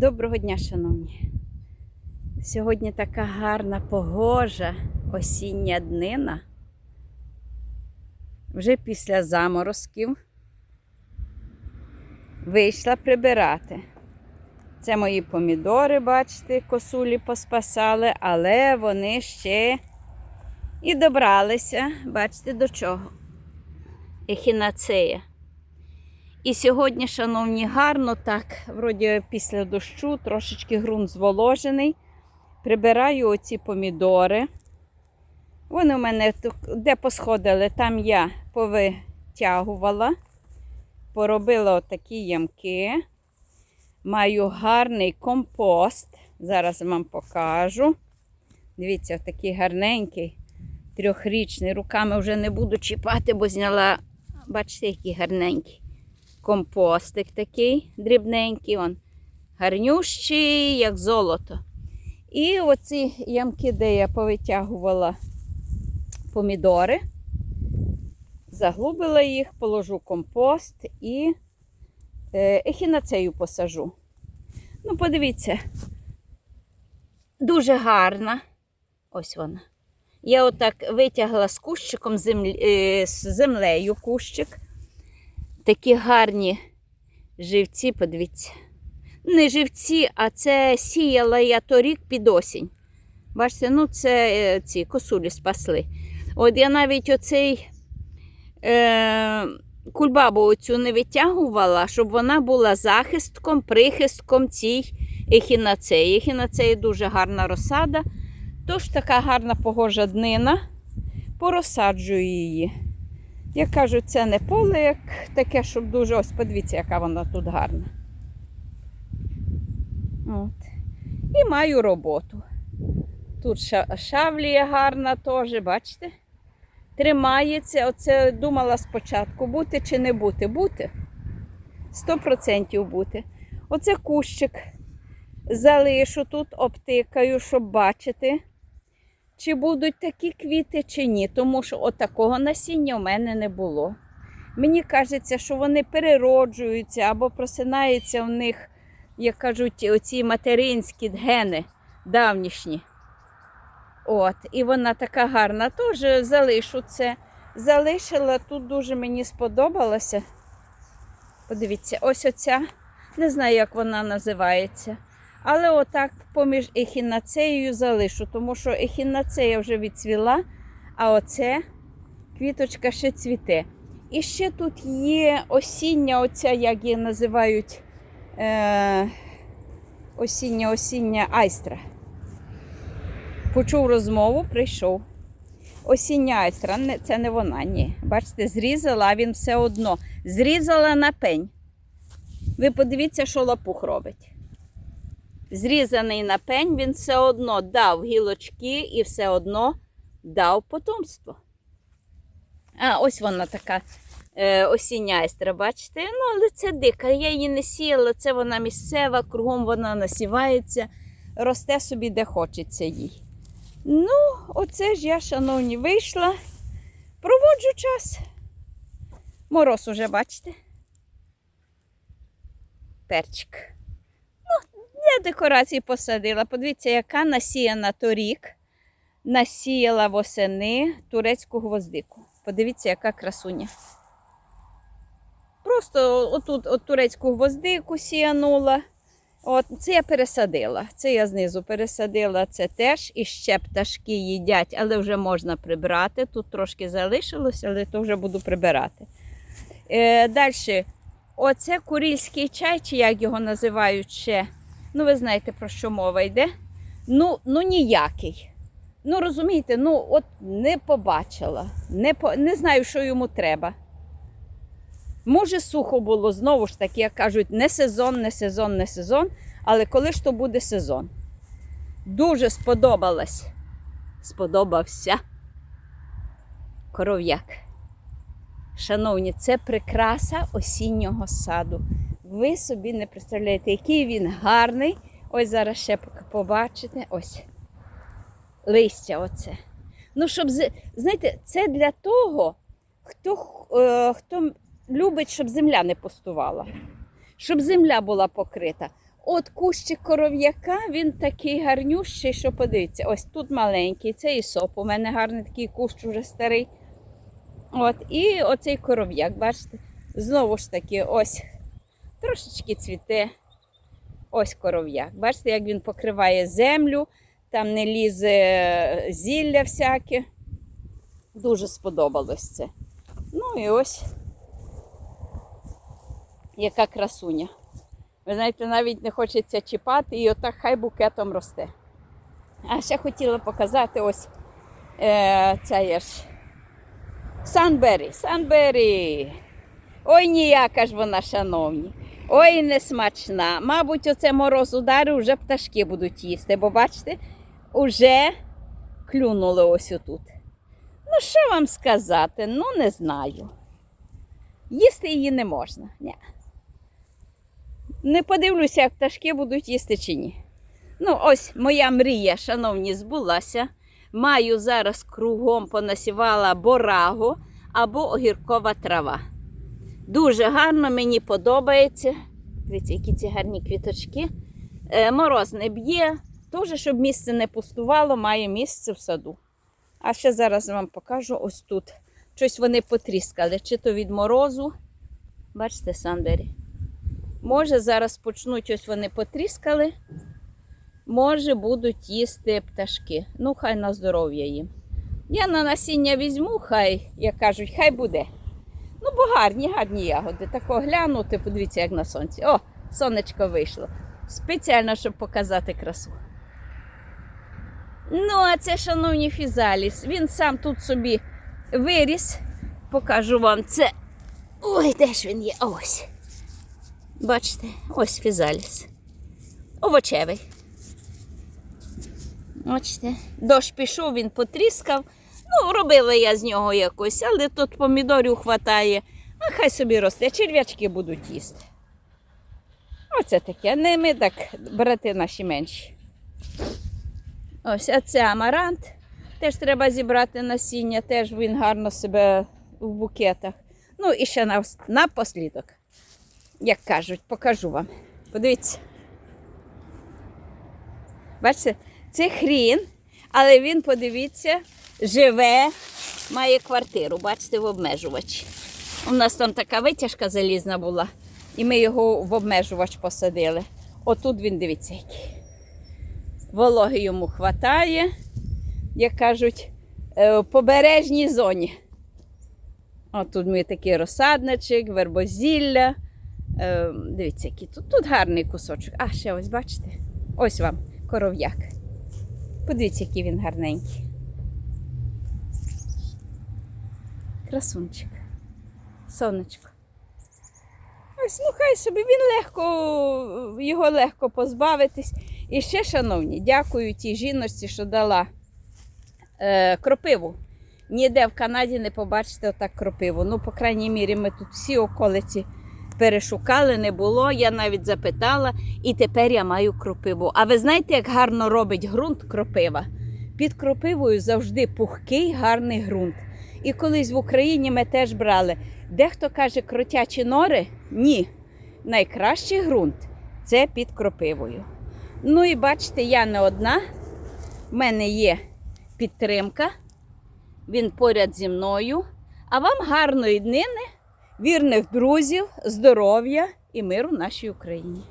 Доброго дня, шановні. Сьогодні така гарна погожа осіння днина. Вже після заморозків вийшла прибирати. Це мої помідори, бачите, косулі поспасали, але вони ще і добралися, бачите, до чого? Ехінацея. І сьогодні, шановні, гарно так, вроді після дощу, трошечки ґрунт зволожений. Прибираю оці помідори. Вони у мене де посходили, там я повитягувала, поробила отакі ямки. Маю гарний компост. Зараз вам покажу. Дивіться, такий гарненький, трьохрічний. Руками вже не буду чіпати, бо зняла, бачите, який гарненький компостик такий дрібненький, он, гарнющий, як золото. І оці ямки, де я повитягувала помідори, заглубила їх, положу компост і е, ехінацею посажу. Ну, подивіться, дуже гарна. Ось вона. Я отак витягла з кущиком землі, е, з землею кущик такі гарні живці, подивіться. Не живці, а це сіяла я торік під осінь. Бачите, ну це е, ці косулі спасли. От я навіть оцей е, кульбабу оцю не витягувала, щоб вона була захистком, прихистком цій ехінацеї. Ехінацеї дуже гарна розсада. Тож така гарна погожа днина. Порозсаджую її. Я кажу, це не поле, як таке, щоб дуже. Ось подивіться, яка вона тут гарна. От. І маю роботу. Тут ша- шавлія гарна теж, бачите? Тримається. Оце думала спочатку, бути чи не бути. Бути. 100% бути. Оце кущик. Залишу тут, обтикаю, щоб бачити чи будуть такі квіти, чи ні. Тому що от такого насіння в мене не було. Мені кажеться, що вони перероджуються або просинаються в них, як кажуть, оці материнські гени давнішні. От, і вона така гарна. Теж залишу це. Залишила, тут дуже мені сподобалося. Подивіться, ось оця, не знаю, як вона називається. Але отак поміж ехінацеєю залишу, тому що ехінацея вже відцвіла, а оце квіточка ще цвіте. І ще тут є осіння, оця, як її називають, е, осіння осіння айстра. Почув розмову, прийшов. Осіння айстра, це не вона, ні. Бачите, зрізала, а він все одно. Зрізала на пень. Ви подивіться, що лапух робить зрізаний на пень, він все одно дав гілочки і все одно дав потомство. А ось вона така е, осіння айстра, бачите? Ну, але це дика. Я її не сіяла, це вона місцева, кругом вона насівається, росте собі, де хочеться їй. Ну, оце ж я, шановні, вийшла, проводжу час. Мороз уже, бачите? Перчик. Я декорації посадила. Подивіться, яка насіяна торік. Насіяла восени турецьку гвоздику. Подивіться, яка красуня. Просто отут от турецьку гвоздику сіянула. От, це я пересадила. Це я знизу пересадила, це теж. І ще пташки їдять, але вже можна прибрати. Тут трошки залишилось, але то вже буду прибирати. Е, Далі, оце курільський чай, чи як його називають ще. Ну, ви знаєте, про що мова йде. Ну, ну ніякий. Ну, розумієте, ну от не побачила, не, по, не знаю, що йому треба. Може, сухо було, знову ж таки, як кажуть, не сезон, не сезон, не сезон, але коли ж то буде сезон? Дуже сподобалась. Сподобався коров'як. Шановні, це прикраса осіннього саду. Ви собі не представляєте, який він гарний. Ось зараз ще побачите. Ось листя оце. Ну, щоб, знаєте, це для того, хто, е, хто любить, щоб земля не пустувала, щоб земля була покрита. от кущик коров'яка, він такий гарнющий, що подивіться, ось тут маленький, це і соп. У мене гарний такий кущ уже старий. От, і оцей коров'як, бачите, знову ж таки, ось трошечки цвіте. Ось коров'як. Бачите, як він покриває землю, там не лізе зілля всяке. Дуже сподобалось це. Ну і ось яка красуня. Ви знаєте, навіть не хочеться чіпати і отак хай букетом росте. А ще хотіла показати ось е, ця є ж Санбері. Санбері. Ой, ніяка ж вона, шановні. Ой, не смачна. Мабуть, оце мороз ударив, вже пташки будуть їсти, бо бачите, уже клюнули ось отут. Ну, що вам сказати? Ну, не знаю. Їсти її не можна. Ні. Не подивлюся, як пташки будуть їсти чи ні. Ну, ось моя мрія, шановні, збулася. Маю зараз кругом понасівала борагу або огіркова трава. Дуже гарно, мені подобається. Дивіться, які ці гарні квіточки. Е, мороз не б'є, теж, щоб місце не пустувало, має місце в саду. А ще зараз вам покажу ось тут. Щось вони потріскали, чи то від морозу. Бачите, Сандері. Може, зараз почнуть ось вони потріскали. Може, будуть їсти пташки. Ну, хай на здоров'я їм. Я на насіння візьму, хай, як кажуть, хай буде. Ну, бо гарні, гарні ягоди. Тако глянути, подивіться, як на сонці. О, сонечко вийшло. Спеціально, щоб показати красу. Ну, а це, шановні фізаліс, він сам тут собі виріс. Покажу вам це. Ой, де ж він є? Ось. Бачите, ось фізаліс. Овочевий. Бачите, дощ пішов, він потріскав. Ну, робила я з нього якось, але тут помідорів хватає. А хай собі росте, черв'ячки будуть їсти. Оце таке. Не ми так, брати наші менші. Ось, а це амарант. Теж треба зібрати насіння, теж він гарно себе в букетах. Ну і ще напослідок, як кажуть, покажу вам. Подивіться. Бачите, це хрін, але він, подивіться, живе, має квартиру, бачите, в обмежувачі. У нас там така витяжка залізна була, і ми його в обмежувач посадили. Отут він дивіться який. Вологи йому хватає, як кажуть, е, в побережній зоні. Отут ми такий розсадничок, вербозілля. Е, Дивіться, який тут. Тут гарний кусочок. А, ще ось бачите? Ось вам коров'як. Подивіться, який він гарненький. Красунчик. Сонечко. Ось, ну хай собі він легко, його легко позбавитись. І ще, шановні, дякую тій жіночці, що дала е, кропиву. Ніде в Канаді не побачите отак кропиву. Ну, по крайній мірі, ми тут всі околиці перешукали, не було. Я навіть запитала, і тепер я маю кропиву. А ви знаєте, як гарно робить ґрунт кропива? Під кропивою завжди пухкий, гарний ґрунт. І колись в Україні ми теж брали. Дехто каже, кротячі нори? Ні. Найкращий ґрунт це під кропивою. Ну і бачите, я не одна. В мене є підтримка. Він поряд зі мною. А вам гарної днини, вірних друзів, здоров'я і миру нашій Україні.